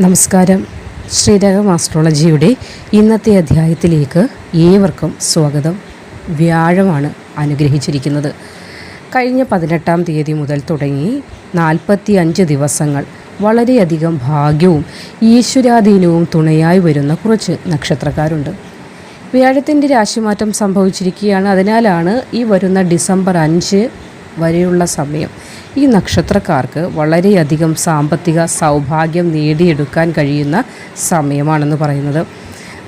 നമസ്കാരം. ശ്രീരകം ആസ്ട്രോളജിയുടെ ഇന്നത്തെ അധ്യായത്തിലേക്ക് ഏവർക്കും സ്വാഗതം. വ്യാഴമാണ് അനുഗ്രഹിച്ചിരിക്കുന്നത്. കഴിഞ്ഞ പതിനെട്ടാം തീയതി മുതൽ തുടങ്ങി നാൽപ്പത്തി അഞ്ച് ദിവസങ്ങൾ വളരെയധികം ഭാഗ്യവും ഈശ്വരാധീനവും തുണയായി വരുന്ന കുറച്ച് നക്ഷത്രക്കാരുണ്ട്. വ്യാഴത്തിന്റെ രാശിമാറ്റം സംഭവിച്ചിരിക്കുകയാണ്. അതിനാലാണ് ഈ വരുന്ന ഡിസംബർ അഞ്ച് വരെയുള്ള സമയം. ഈ നക്ഷത്രക്കാർക്ക് വളരെയധികം സാമ്പത്തിക സൗഭാഗ്യം നേടിയെടുക്കാൻ കഴിയുന്ന സമയമാണെന്ന് പറയുന്നത്.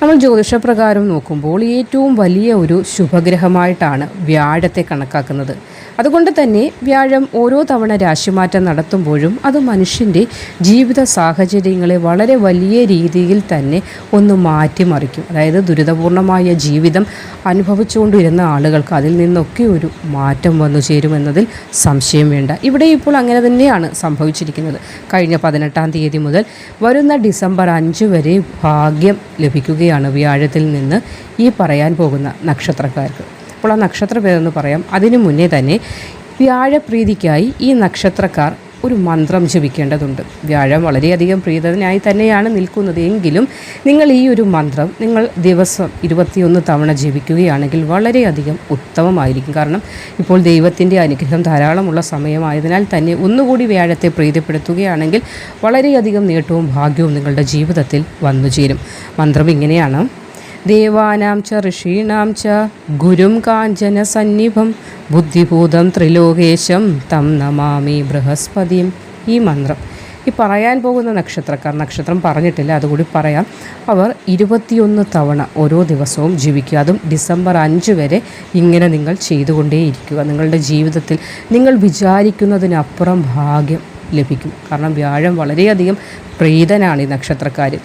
നമ്മൾ ജ്യോതിഷപ്രകാരം നോക്കുമ്പോൾ ഏറ്റവും വലിയ ഒരു ശുഭഗ്രഹമായിട്ടാണ് വ്യാഴത്തെ കണക്കാക്കുന്നത്. അതുകൊണ്ട് തന്നെ വ്യാഴം ഓരോ തവണ രാശിമാറ്റം നടത്തുമ്പോഴും അത് മനുഷ്യന്റെ ജീവിത സാഹചര്യങ്ങളെ വളരെ വലിയ രീതിയിൽ തന്നെ ഒന്ന് മാറ്റിമറിക്കും. അതായത് ദുരിതപൂർണമായ ജീവിതം അനുഭവിച്ചുകൊണ്ടിരുന്ന ആളുകൾക്ക് അതിൽ നിന്നൊക്കെ ഒരു മാറ്റം വന്നു ചേരുമെന്നതിൽ സംശയം വേണ്ട. ഇവിടെ ഇപ്പോൾ അങ്ങനെ തന്നെയാണ് സംഭവിച്ചിരിക്കുന്നത്. കഴിഞ്ഞ പതിനെട്ടാം തീയതി മുതൽ വരുന്ന ഡിസംബർ അഞ്ച് വരെ ഭാഗ്യം ലഭിക്കുകയാണ് വ്യാഴത്തിൽ നിന്ന് ഈ പറയാൻ പോകുന്ന നക്ഷത്രക്കാർക്ക്. അപ്പോൾ ആ നക്ഷത്ര പേരെന്ന് പറയാം. അതിനു മുന്നേ തന്നെ വ്യാഴപ്രീതിക്കായി ഈ നക്ഷത്രക്കാർ ഒരു മന്ത്രം ജപിക്കേണ്ടതുണ്ട്. വ്യാഴം വളരെയധികം പ്രീതനായി തന്നെയാണ് നിൽക്കുന്നത്. എങ്കിലും നിങ്ങൾ ഈ ഒരു മന്ത്രം നിങ്ങൾ ദിവസം ഇരുപത്തിയൊന്ന് തവണ ജപിക്കുകയാണെങ്കിൽ വളരെയധികം ഉത്തമമായിരിക്കും. കാരണം ഇപ്പോൾ ദൈവത്തിന്റെ അനുഗ്രഹം ധാരാളമുള്ള സമയമായതിനാൽ തന്നെ ഒന്നുകൂടി വ്യാഴത്തെ പ്രീതിപ്പെടുത്തുകയാണെങ്കിൽ വളരെയധികം നേട്ടവും ഭാഗ്യവും നിങ്ങളുടെ ജീവിതത്തിൽ വന്നു ചേരും മന്ത്രം ഇങ്ങനെയാണ്. ദേവാനാം ച ഋഷീണാം ച ഗുരും കാഞ്ചന സന്നിഭം ബുദ്ധിഭൂതം ത്രിലോകേശം തം നമാമി ബൃഹസ്പതിയും ഈ മന്ത്രം. ഈ പറയാൻ പോകുന്ന നക്ഷത്രക്കാർ നക്ഷത്രം പറഞ്ഞിട്ടില്ല അതുകൂടി പറയാം. അവർ ഇരുപത്തിയൊന്ന് തവണ ഓരോ ദിവസവും ജീവിക്കുക. അതും ഡിസംബർ അഞ്ച് വരെ ഇങ്ങനെ നിങ്ങൾ ചെയ്തുകൊണ്ടേയിരിക്കുക. നിങ്ങളുടെ ജീവിതത്തിൽ നിങ്ങൾ വിചാരിക്കുന്നതിനപ്പുറം ഭാഗ്യം ലഭിക്കും. കാരണം വ്യാഴം വളരെയധികം പ്രീതനാണ് ഈ നക്ഷത്രക്കാരിൽ.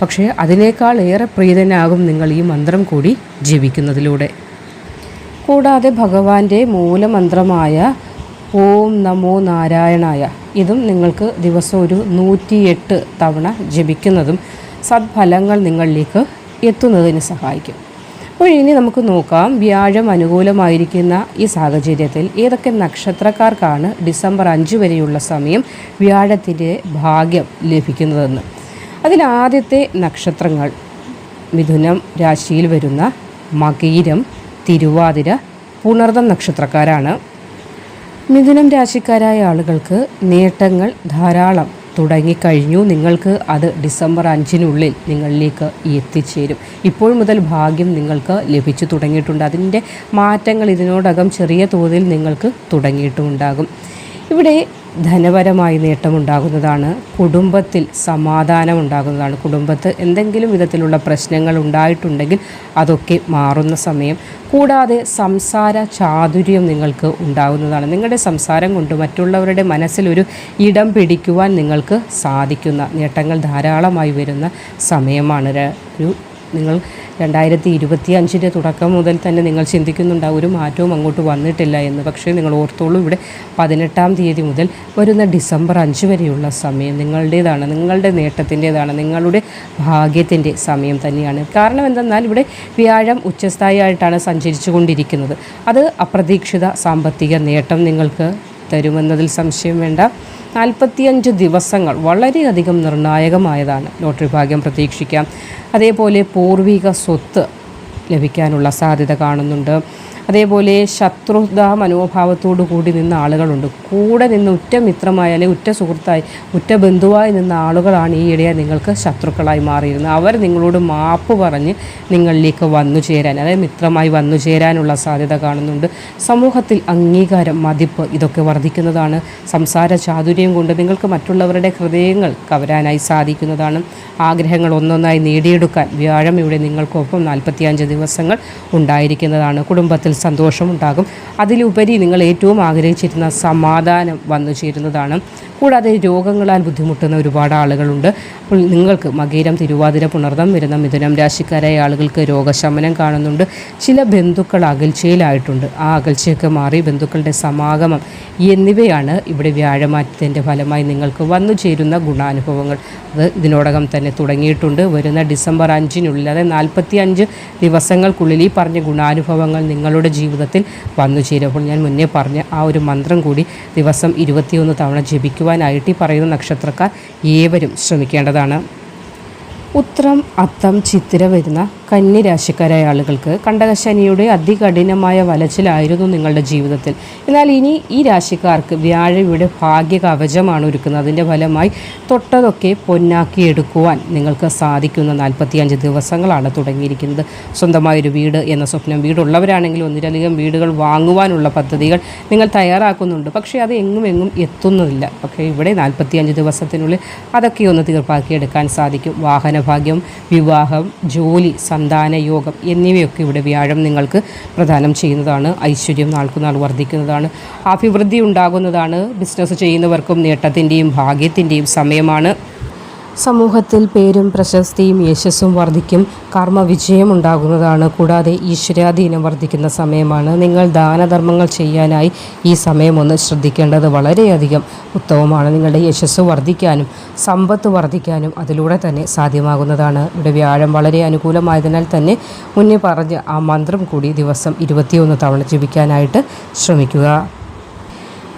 പക്ഷേ അതിനേക്കാൾ ഏറെ പ്രീതനാകും നിങ്ങൾ ഈ മന്ത്രം കൂടി ജപിക്കുന്നതിലൂടെ. കൂടാതെ ഭഗവാന്റെ മൂലമന്ത്രമായ ഓം നമോ നാരായണായ ഇതും നിങ്ങൾക്ക് ദിവസം ഒരു നൂറ്റിയെട്ട് തവണ ജപിക്കുന്നതും സദ്ഫലങ്ങൾ നിങ്ങളിലേക്ക് എത്തുന്നതിന് സഹായിക്കും. അപ്പോൾ ഇനി നമുക്ക് നോക്കാം വ്യാഴം അനുകൂലമായിരിക്കുന്ന ഈ സാഹചര്യത്തിൽ ഏതൊക്കെ നക്ഷത്രക്കാർക്കാണ് ഡിസംബർ അഞ്ച് വരെയുള്ള സമയം വ്യാഴത്തിന്റെ ഭാഗ്യം ലഭിക്കുന്നതെന്ന്. അതിലാദ്യത്തെ നക്ഷത്രങ്ങൾ. മിഥുനം രാശിയിൽ വരുന്ന മകീരം തിരുവാതിര പുണർദം നക്ഷത്രക്കാരാണ്. മിഥുനം രാശിക്കാരായ ആളുകൾക്ക് നേട്ടങ്ങൾ ധാരാളം. തുടങ്ങിക്കഴിഞ്ഞു നിങ്ങൾക്ക് അത് ഡിസംബർ അഞ്ചിനുള്ളിൽ നിങ്ങളിലേക്ക് എത്തിച്ചേരും. ഇപ്പോൾ മുതൽ ഭാഗ്യം നിങ്ങൾക്ക് ലഭിച്ചു തുടങ്ങിയിട്ടുണ്ട്. അതിന്റെ മാറ്റങ്ങൾ ഇതിനോടകം ചെറിയ തോതിൽ നിങ്ങൾക്ക് തുടങ്ങിയിട്ടുണ്ടാകും. ഇവിടെ ധനപരമായി നേട്ടമുണ്ടാകുന്നതാണ്. കുടുംബത്തിൽ സമാധാനം ഉണ്ടാകുന്നതാണ് കുടുംബത്ത് എന്തെങ്കിലും വിധത്തിലുള്ള പ്രശ്നങ്ങൾ ഉണ്ടായിട്ടുണ്ടെങ്കിൽ അതൊക്കെ മാറുന്ന സമയം. കൂടാതെ സംസാര ചാതുര്യം നിങ്ങൾക്ക് ഉണ്ടാകുന്നതാണ്. നിങ്ങളുടെ സംസാരം കൊണ്ട് മറ്റുള്ളവരുടെ മനസ്സിലൊരു ഇടം പിടിക്കുവാൻ നിങ്ങൾക്ക് സാധിക്കുന്ന നേട്ടങ്ങൾ ധാരാളമായി വരുന്ന സമയമാണ്. ഒരു നിങ്ങൾ രണ്ടായിരത്തി ഇരുപത്തി അഞ്ചിന്റെ തുടക്കം മുതൽ തന്നെ നിങ്ങൾ ചിന്തിക്കുന്നുണ്ടാവും ഒരു മാറ്റവും അങ്ങോട്ട് വന്നിട്ടില്ല എന്ന്. പക്ഷേ നിങ്ങൾ ഓർത്തോളൂ ഇവിടെ പതിനെട്ടാം തീയതി മുതൽ വരുന്ന ഡിസംബർ അഞ്ച് വരെയുള്ള സമയം നിങ്ങളുടേതാണ് നിങ്ങളുടെ നേട്ടത്തിന്റേതാണ് നിങ്ങളുടെ ഭാഗ്യത്തിന്റെ സമയം തന്നെയാണ്. കാരണം എന്തെന്നാൽ ഇവിടെ വ്യാഴം ഉച്ചസ്ഥായിയായിട്ടാണ് സഞ്ചരിച്ചു കൊണ്ടിരിക്കുന്നത് അത് അപ്രതീക്ഷിത സാമ്പത്തിക നേട്ടം നിങ്ങൾക്ക് തരുമെന്നതിൽ സംശയം വേണ്ട. നാൽപ്പത്തിയഞ്ച് ദിവസങ്ങൾ വളരെയധികം നിർണായകമായതാണ്. ലോട്ടറി ഭാഗ്യം പ്രതീക്ഷിക്കാം. അതേപോലെ പൂർവിക സ്വത്ത് ലഭിക്കാനുള്ള സാധ്യത കാണുന്നുണ്ട്. അതേപോലെ ശത്രുത മനോഭാവത്തോടു കൂടി നിന്ന ആളുകളുണ്ട്. കൂടെ നിന്ന് ഉറ്റ മിത്രമായി അല്ലെങ്കിൽ ഉറ്റ സുഹൃത്തായി ഉറ്റ ബന്ധുവായി നിന്ന ആളുകളാണ് ഈ ഇടയെ നിങ്ങൾക്ക് ശത്രുക്കളായി മാറിയിരുന്നത്. അവർ നിങ്ങളോട് മാപ്പ് പറഞ്ഞ് നിങ്ങളിലേക്ക് വന്നു ചേരാൻ അതായത് മിത്രമായി വന്നു ചേരാനുള്ള സാധ്യത കാണുന്നുണ്ട്. സമൂഹത്തിൽ അംഗീകാരം മതിപ്പ് ഇതൊക്കെ വർദ്ധിക്കുന്നതാണ് സംസാര ചാതുര്യം കൊണ്ട് നിങ്ങൾക്ക് മറ്റുള്ളവരുടെ ഹൃദയങ്ങൾ കവരാനായി സാധിക്കുന്നതാണ്. ആഗ്രഹങ്ങൾ ഒന്നൊന്നായി നേടിയെടുക്കാൻ വ്യാഴം ഇവിടെ നിങ്ങൾക്കൊപ്പം നാൽപ്പത്തിയഞ്ച് ദിവസങ്ങൾ ഉണ്ടായിരിക്കുന്നതാണ്. കുടുംബത്തിൽ സന്തോഷമുണ്ടാകും. അതിലുപരി നിങ്ങൾ ഏറ്റവും ആഗ്രഹിച്ചിരുന്ന സമാധാനം വന്നു ചേരുന്നതാണ്. കൂടാതെ രോഗങ്ങളാൽ ബുദ്ധിമുട്ടുന്ന ഒരുപാട് ആളുകളുണ്ട്. അപ്പോൾ നിങ്ങൾക്ക് മകീരം തിരുവാതിര പുണർദം വരുന്ന മിഥുനം രാശിക്കാരായ ആളുകൾക്ക് രോഗശമനം കാണുന്നുണ്ട്. ചില ബന്ധുക്കൾ അകൽച്ചയിലായിട്ടുണ്ട്. ആ അകൽച്ചയൊക്കെ മാറി ബന്ധുക്കളുടെ സമാഗമം എന്നിവയാണ് ഇവിടെ വ്യാഴമാറ്റത്തിന്റെ ഫലമായി നിങ്ങൾക്ക് വന്നു ചേരുന്ന ഗുണാനുഭവങ്ങൾ. അത് ഇതിനോടകം തന്നെ തുടങ്ങിയിട്ടുണ്ട്. വരുന്ന ഡിസംബർ അഞ്ചിനുള്ളിൽ അതായത് നാൽപ്പത്തി അഞ്ച് ദിവസങ്ങൾക്കുള്ളിൽ ഈ പറഞ്ഞ ഗുണാനുഭവങ്ങൾ നിങ്ങളുടെ നിങ്ങളുടെ ജീവിതത്തിൽ വന്നു ചേരും. അപ്പോൾ ഞാൻ മുന്നേ പറഞ്ഞ ആ ഒരു മന്ത്രം കൂടി ദിവസം ഇരുപത്തിയൊന്ന് തവണ ജപിക്കുവാനായിട്ട് ഈ പറയുന്ന നക്ഷത്രക്കാർ ഏവരും ശ്രമിക്കേണ്ടതാണ്. ഉത്രം അത്തം ചിത്തിര വരുന്ന കന്നി രാശിക്കാരായ ആളുകൾക്ക് കണ്ടകശനിയുടെ അതികഠിനമായ വലച്ചിലായിരുന്നു നിങ്ങളുടെ ജീവിതത്തിൽ. എന്നാൽ ഇനി ഈ രാശിക്കാർക്ക് വ്യാഴയുടെ ഭാഗ്യ കവചമാണ് ഒരുക്കുന്നത്. അതിന്റെ ഫലമായി തൊട്ടതൊക്കെ പൊന്നാക്കിയെടുക്കുവാൻ നിങ്ങൾക്ക് സാധിക്കുന്ന നാൽപ്പത്തിയഞ്ച് ദിവസങ്ങളാണ് തുടങ്ങിയിരിക്കുന്നത്. സ്വന്തമായൊരു വീട് എന്ന സ്വപ്നം വീടുള്ളവരാണെങ്കിൽ ഒന്നിലധികം വീടുകൾ വാങ്ങുവാനുള്ള പദ്ധതികൾ നിങ്ങൾ തയ്യാറാക്കുന്നുണ്ട്. പക്ഷേ അത് എങ്ങും എങ്ങും എത്തുന്നില്ല പക്ഷേ ഇവിടെ നാൽപ്പത്തിയഞ്ച് ദിവസത്തിനുള്ളിൽ അതൊക്കെ ഒന്ന് തീർപ്പാക്കിയെടുക്കാൻ സാധിക്കും. വാഹനഭാഗ്യം വിവാഹം ജോലി സന്താന യോഗം എന്നിവയൊക്കെ ഇവിടെ വ്യാഴം നിങ്ങൾക്ക് പ്രദാനം ചെയ്യുന്നതാണ് ഐശ്വര്യം നാൾക്കുനാൾ വർദ്ധിക്കുന്നതാണ്. അഭിവൃദ്ധി ഉണ്ടാകുന്നതാണ്. ബിസിനസ് ചെയ്യുന്നവർക്കും നേട്ടത്തിന്റെയും ഭാഗ്യത്തിന്റെയും സമയമാണ്. സമൂഹത്തിൽ പേരും പ്രശസ്തിയും യശസ്സും വർദ്ധിക്കും. കർമ്മവിജയം ഉണ്ടാകുന്നതാണ് കൂടാതെ ഈശ്വരാധീനം വർദ്ധിക്കുന്ന സമയമാണ്. നിങ്ങൾ ദാനധർമ്മങ്ങൾ ചെയ്യാനായി ഈ സമയം ഒന്ന് ശ്രദ്ധിക്കേണ്ടത് വളരെയധികം ഉത്തമമാണ്. നിങ്ങളുടെ യശസ്സ് വർദ്ധിക്കാനും സമ്പത്ത് വർദ്ധിക്കാനും അതിലൂടെ തന്നെ സാധ്യമാകുന്നതാണ്. ഇവിടെ വ്യാഴം വളരെ അനുകൂലമായതിനാൽ തന്നെ മുന്നേ പറഞ്ഞ ആ മന്ത്രം കൂടി ദിവസം ഇരുപത്തിയൊന്ന് തവണ ജപിക്കാനായിട്ട് ശ്രമിക്കുക.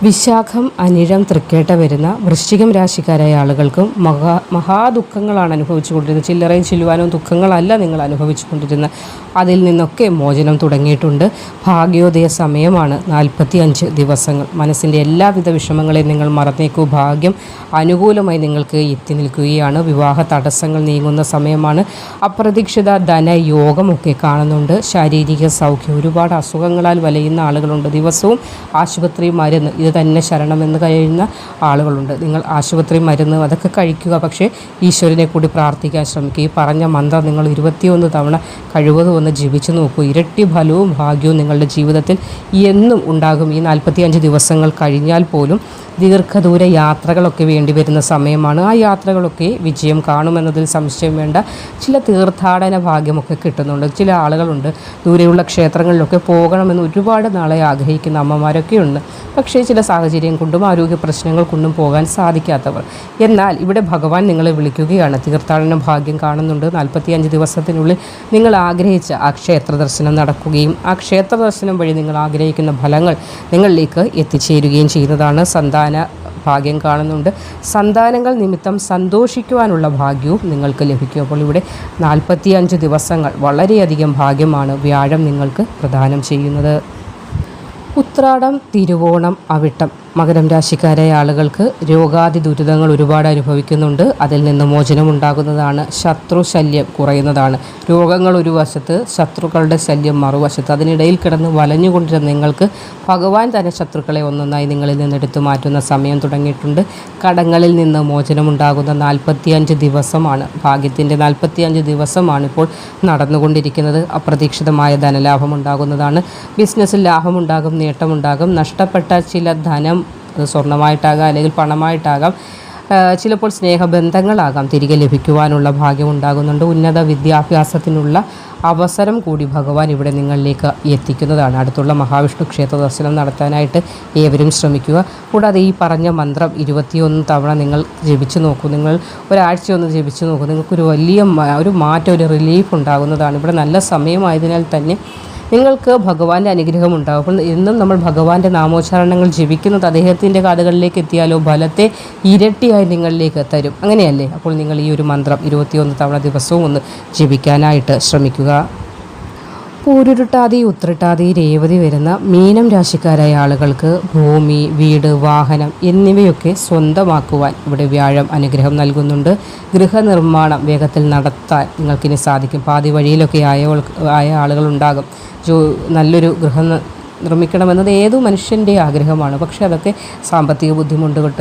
വിശാഖം അനിഴം തൃക്കേട്ട വരുന്ന വൃശ്ചികം രാശിക്കാരായ ആളുകൾക്കും മഹാ മഹാദുഃഖങ്ങളാണ് അനുഭവിച്ചുകൊണ്ടിരുന്നത്. ചില്ലറയും ചില്ലുവാനും ദുഃഖങ്ങളല്ല നിങ്ങൾ അനുഭവിച്ചു കൊണ്ടിരുന്നത് അതിൽ നിന്നൊക്കെ മോചനം തുടങ്ങിയിട്ടുണ്ട്. ഭാഗ്യോദയ സമയമാണ് നാൽപ്പത്തി അഞ്ച് ദിവസങ്ങൾ. മനസ്സിന്റെ എല്ലാവിധ വിഷമങ്ങളെയും നിങ്ങൾ മറന്നേക്കൂ. ഭാഗ്യം അനുകൂലമായി നിങ്ങൾക്ക് എത്തി നിൽക്കുകയാണ്. വിവാഹ തടസ്സങ്ങൾ നീങ്ങുന്ന സമയമാണ്. അപ്രതീക്ഷിത ധനയോഗമൊക്കെ കാണുന്നുണ്ട്. ശാരീരിക സൗഖ്യം ഒരുപാട് അസുഖങ്ങളാൽ വലയുന്ന ആളുകളുണ്ട്. ദിവസവും ആശുപത്രി മരുന്ന് ഇത് തന്നെ ശരണമെന്ന് കഴിയുന്ന ആളുകളുണ്ട്. നിങ്ങൾ ആശുപത്രി മരുന്ന് അതൊക്കെ കഴിക്കുക. പക്ഷേ ഈശ്വരനെ കൂടി പ്രാർത്ഥിക്കാൻ ശ്രമിക്കുക. ഈ പറഞ്ഞ മന്ത്രം നിങ്ങൾ ഇരുപത്തിയൊന്ന് തവണ കഴിവതും ഒന്ന് ജീവിച്ചു നോക്കൂ. ഇരട്ടി ഫലവും ഭാഗ്യവും നിങ്ങളുടെ ജീവിതത്തിൽ എന്നും ഉണ്ടാകും. ഈ നാൽപ്പത്തിയഞ്ച് ദിവസങ്ങൾ കഴിഞ്ഞാൽ പോലും ദീർഘദൂര യാത്രകളൊക്കെ വേണ്ടി വരുന്ന സമയമാണ്. ആ യാത്രകളൊക്കെ വിജയം കാണുമെന്നതിൽ സംശയം വേണ്ട. ചില തീർത്ഥാടന ഭാഗ്യമൊക്കെ കിട്ടുന്നുണ്ട്. ചില ആളുകളുണ്ട്. ദൂരെയുള്ള ക്ഷേത്രങ്ങളിലൊക്കെ പോകണമെന്ന് ഒരുപാട് നാളെ ആഗ്രഹിക്കുന്ന അമ്മമാരൊക്കെയുണ്ട്. പക്ഷേ ചില സാഹചര്യം കൊണ്ടും ആരോഗ്യ പ്രശ്നങ്ങൾ കൊണ്ടും പോകാൻ സാധിക്കാത്തവർ. എന്നാൽ ഇവിടെ ഭഗവാൻ നിങ്ങളെ വിളിക്കുകയാണ്. തീർത്ഥാടന ഭാഗ്യം കാണുന്നുണ്ട്. നാൽപ്പത്തിയഞ്ച് ദിവസത്തിനുള്ളിൽ നിങ്ങൾ ആഗ്രഹിച്ച ആ ക്ഷേത്ര ദർശനം നടക്കുകയും ആ ക്ഷേത്ര ദർശനം വഴി നിങ്ങൾ ആഗ്രഹിക്കുന്ന ഫലങ്ങൾ നിങ്ങളിലേക്ക് എത്തിച്ചേരുകയും ചെയ്യുന്നതാണ്. സന്താന ഭാഗ്യം കാണുന്നുണ്ട്. സന്താനങ്ങൾ നിമിത്തം സന്തോഷിക്കുവാനുള്ള ഭാഗ്യവും നിങ്ങൾക്ക് ലഭിക്കും. അപ്പോൾ ഇവിടെ നാൽപ്പത്തിയഞ്ച് ദിവസങ്ങൾ വളരെയധികം ഭാഗ്യമാണ് വ്യാഴം നിങ്ങൾക്ക് പ്രദാനം ചെയ്യുന്നത്. ഉത്രാടം തിരുവോണം അവിട്ടം. മകരം രാശിക്കാരായ ആളുകൾക്ക് രോഗാതി ദുരിതങ്ങൾ ഒരുപാട് അനുഭവിക്കുന്നുണ്ട്. അതിൽ നിന്ന് മോചനം ഉണ്ടാകുന്നതാണ് ശത്രു ശല്യം കുറയുന്നതാണ്. രോഗങ്ങൾ ഒരു വശത്ത് ശത്രുക്കളുടെ ശല്യം മറുവശത്ത്. അതിനിടയിൽ കിടന്ന് വലഞ്ഞുകൊണ്ടിരുന്ന നിങ്ങൾക്ക് ഭഗവാൻ തന്നെ ശത്രുക്കളെ ഒന്നൊന്നായി നിങ്ങളിൽ നിന്ന് എടുത്തു മാറ്റുന്ന സമയം തുടങ്ങിയിട്ടുണ്ട്. കടങ്ങളിൽ നിന്ന് മോചനമുണ്ടാകുന്ന നാൽപ്പത്തിയഞ്ച് ദിവസമാണ്. ഭാഗ്യത്തിന്റെ നാൽപ്പത്തിയഞ്ച് ദിവസമാണ് ഇപ്പോൾ നടന്നുകൊണ്ടിരിക്കുന്നത്. അപ്രതീക്ഷിതമായ ധനലാഭം ഉണ്ടാകുന്നതാണ്. ബിസിനസ്സിൽ ലാഭമുണ്ടാകും നേട്ടമുണ്ടാകും. നഷ്ടപ്പെട്ട ചില ധനം അത് സ്വർണമായിട്ടാകാം അല്ലെങ്കിൽ പണമായിട്ടാകാം ചിലപ്പോൾ സ്നേഹബന്ധങ്ങളാകാം തിരികെ ലഭിക്കുവാനുള്ള ഭാഗ്യം ഉണ്ടാകുന്നുണ്ട്. ഉന്നത വിദ്യാഭ്യാസത്തിനുള്ള അവസരം കൂടി ഭഗവാൻ ഇവിടെ നിങ്ങളിലേക്ക് എത്തിക്കുന്നതാണ്. അടുത്തുള്ള മഹാവിഷ്ണു ക്ഷേത്ര ദർശനം നടത്താനായിട്ട് ഏവരും ശ്രമിക്കുക. കൂടാതെ ഈ പറഞ്ഞ മന്ത്രം ഇരുപത്തിയൊന്ന് തവണ നിങ്ങൾ ജപിച്ചു നോക്കൂ. നിങ്ങൾ ഒരാഴ്ച ഒന്ന് ജപിച്ചു നോക്കൂ. നിങ്ങൾക്കൊരു വലിയ ഒരു മാറ്റം ഒരു റിലീഫ് ഉണ്ടാകുന്നതാണ്. ഇവിടെ നല്ല സമയമായതിനാൽ തന്നെ നിങ്ങൾക്ക് ഭഗവാന്റെ അനുഗ്രഹം ഉണ്ടാകും. അപ്പോൾ എന്നും നമ്മൾ ഭഗവാന്റെ നാമോച്ചാരണങ്ങൾ ജപിക്കുന്നത് അദ്ദേഹത്തിന്റെ കാതുകളിലേക്ക് എത്തിയാലോ ഫലത്തെ ഇരട്ടിയായി നിങ്ങളിലേക്ക് തരും. അങ്ങനെയല്ലേ? അപ്പോൾ നിങ്ങൾ ഈ ഒരു മന്ത്രം ഇരുപത്തിയൊന്ന് തവണ ദിവസവും ഒന്ന് ജപിക്കാനായിട്ട് ശ്രമിക്കുക. പൂരുരുട്ടാതി ഉത്രട്ടാതി രേവതി വരുന്ന മീനം രാശിക്കാരായ ആളുകൾക്ക് ഭൂമി വീട് വാഹനം എന്നിവയൊക്കെ സ്വന്തമാക്കുവാൻ ഇവിടെ വ്യാഴം അനുഗ്രഹം നൽകുന്നുണ്ട്. ഗൃഹനിർമ്മാണം വേഗത്തിൽ നടത്താൻ നിങ്ങൾക്കിനി സാധിക്കും. പാതി വഴിയിലൊക്കെ ആയ ആയ ആളുകളുണ്ടാകും. നല്ലൊരു ഗൃഹ നിർമ്മിക്കണമെന്നത് ഏതു മനുഷ്യന്റെ ആഗ്രഹമാണ്. പക്ഷേ അതൊക്കെ സാമ്പത്തിക ബുദ്ധിമുട്ടുകൾ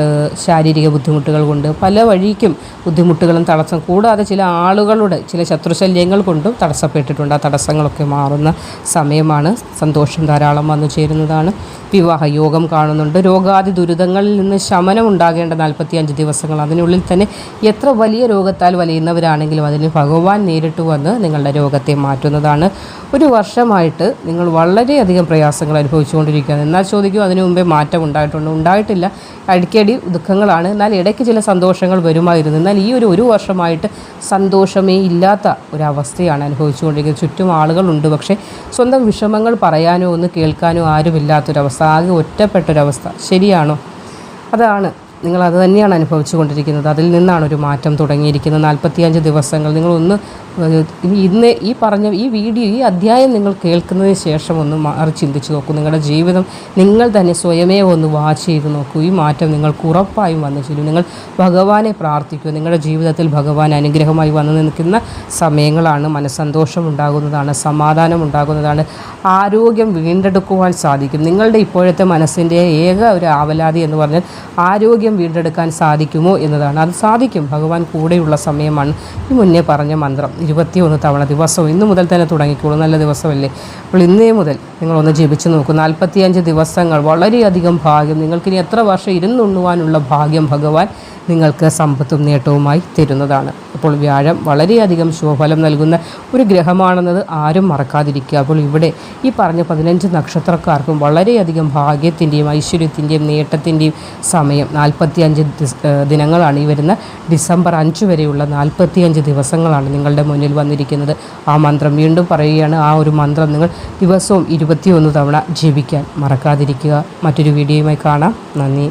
ശാരീരിക ബുദ്ധിമുട്ടുകൾ കൊണ്ട് പല വഴിക്കും ബുദ്ധിമുട്ടുകളും തടസ്സം കൂടാതെ ചില ആളുകളുടെ ചില ശത്രുശല്യങ്ങൾ കൊണ്ടും തടസ്സപ്പെട്ടിട്ടുണ്ട്. ആ തടസ്സങ്ങളൊക്കെ മാറുന്ന സമയമാണ് സന്തോഷം ധാരാളം വന്നു ചേരുന്നതാണ്. വിവാഹ യോഗം കാണുന്നുണ്ട്. രോഗാദി ദുരിതങ്ങളിൽ നിന്ന് ശമനം ഉണ്ടാകേണ്ട നാൽപ്പത്തി അഞ്ച് ദിവസങ്ങൾ. അതിനുള്ളിൽ തന്നെ എത്ര വലിയ രോഗത്താൽ വലയുന്നവരാണെങ്കിലും അതിന് ഭഗവാൻ നേരിട്ട് വന്ന് നിങ്ങളുടെ രോഗത്തെ മാറ്റുന്നതാണ്. ഒരു വർഷമായിട്ട് നിങ്ങൾ വളരെയധികം പ്രയാസങ്ങൾ പ്രയാസങ്ങൾ അനുഭവിച്ചുകൊണ്ടിരിക്കുകയാണ്. എന്നാൽ ചോദിക്കും അതിനു മുമ്പേ മാറ്റം ഉണ്ടായിട്ടുണ്ട്. ഉണ്ടായിട്ടില്ല. അടിക്കടി ദുഃഖങ്ങളാണ്. എന്നാൽ ഇടയ്ക്ക് ചില സന്തോഷങ്ങൾ വരുമായിരുന്നു. എന്നാൽ ഈ ഒരു ഒരു വർഷമായിട്ട് സന്തോഷമേ ഇല്ലാത്ത ഒരവസ്ഥയാണ് അനുഭവിച്ചുകൊണ്ടിരിക്കുന്നത്. ചുറ്റും ആളുകളുണ്ട്. പക്ഷേ സ്വന്തം വിഷമങ്ങൾ പറയാനോ ഒന്ന് കേൾക്കാനോ ആരുമില്ലാത്തൊരവസ്ഥ. ആകെ ഒറ്റപ്പെട്ടൊരവസ്ഥ. ശരിയാണോ? അതാണ് നിങ്ങൾ അത് തന്നെയാണ് അനുഭവിച്ചു കൊണ്ടിരിക്കുന്നത് അതിൽ നിന്നാണ് ഒരു മാറ്റം തുടങ്ങിയിരിക്കുന്നത്. നാൽപ്പത്തിയഞ്ച് ദിവസങ്ങൾ നിങ്ങളൊന്ന് ഇന്ന് ഈ പറഞ്ഞ ഈ വീഡിയോ ഈ അധ്യായം നിങ്ങൾ കേൾക്കുന്നതിന് ശേഷം ഒന്ന് മാറി ചിന്തിച്ച് നോക്കൂ. നിങ്ങളുടെ ജീവിതം നിങ്ങൾ തന്നെ സ്വയമേ ഒന്ന് വാച്ച് ചെയ്ത് നോക്കൂ. ഈ മാറ്റം നിങ്ങൾക്ക് ഉറപ്പായും വന്നു ചേരും. നിങ്ങൾ ഭഗവാനെ പ്രാർത്ഥിക്കൂ നിങ്ങളുടെ ജീവിതത്തിൽ ഭഗവാൻ അനുഗ്രഹമായി വന്നു നിൽക്കുന്ന സമയങ്ങളാണ് മനസ്സന്തോഷം ഉണ്ടാകുന്നതാണ് സമാധാനം ഉണ്ടാകുന്നതാണ് ആരോഗ്യം വീണ്ടെടുക്കുവാൻ സാധിക്കും. നിങ്ങളുടെ ഇപ്പോഴത്തെ മനസ്സിന്റെ ഏക ഒരു ആവലാതി എന്ന് പറഞ്ഞാൽ ആരോഗ്യം വീണ്ടെടുക്കാൻ സാധിക്കുമോ എന്നതാണ്. അത് സാധിക്കും. ഭഗവാൻ കൂടെയുള്ള സമയമാണ് ഈ മുന്നേ പറഞ്ഞ മന്ത്രം. ഇരുപത്തിയൊന്ന് തവണ ദിവസവും ഇന്ന് മുതൽ തന്നെ തുടങ്ങിക്കോളൂ. നല്ല ദിവസമല്ലേ? അപ്പോൾ ഇന്നേ മുതൽ നിങ്ങളൊന്ന് ജപിച്ചു നോക്കൂ. നാൽപ്പത്തിയഞ്ച് ദിവസങ്ങൾ വളരെയധികം ഭാഗ്യം. നിങ്ങൾക്കിനി എത്ര വർഷം ഇരുന്നുണ്ണുവാനുള്ള ഭാഗ്യം ഭഗവാൻ നിങ്ങൾക്ക് സമ്പത്തും നേട്ടവുമായി തരുന്നതാണ്. അപ്പോൾ വ്യാഴം വളരെയധികം ശുഭഫലം നൽകുന്ന ഒരു ഗ്രഹമാണെന്നത് ആരും മറക്കാതിരിക്കുക. അപ്പോൾ ഇവിടെ ഈ പറഞ്ഞ പതിനഞ്ച് നക്ഷത്രക്കാർക്കും വളരെയധികം ഭാഗ്യത്തിന്റെയും ഐശ്വര്യത്തിന്റെയും നേട്ടത്തിന്റെയും സമയം. നാൽപ്പത്തിയഞ്ച് ദിനങ്ങളാണ് ഈ വരുന്ന ഡിസംബർ അഞ്ച് വരെയുള്ള നാൽപ്പത്തിയഞ്ച് ദിവസങ്ങളാണ് നിങ്ങളുടെ മുന്നിൽ വന്നിരിക്കുന്നത്. ആ മന്ത്രം വീണ്ടും പറയുകയാണ്. ആ ഒരു മന്ത്രം നിങ്ങൾ ദിവസവും ഇരുപത്തിയൊന്ന് തവണ ജപിക്കാൻ മറക്കാതിരിക്കുക. മറ്റൊരു വീഡിയോയുമായി കാണാം. നന്ദി.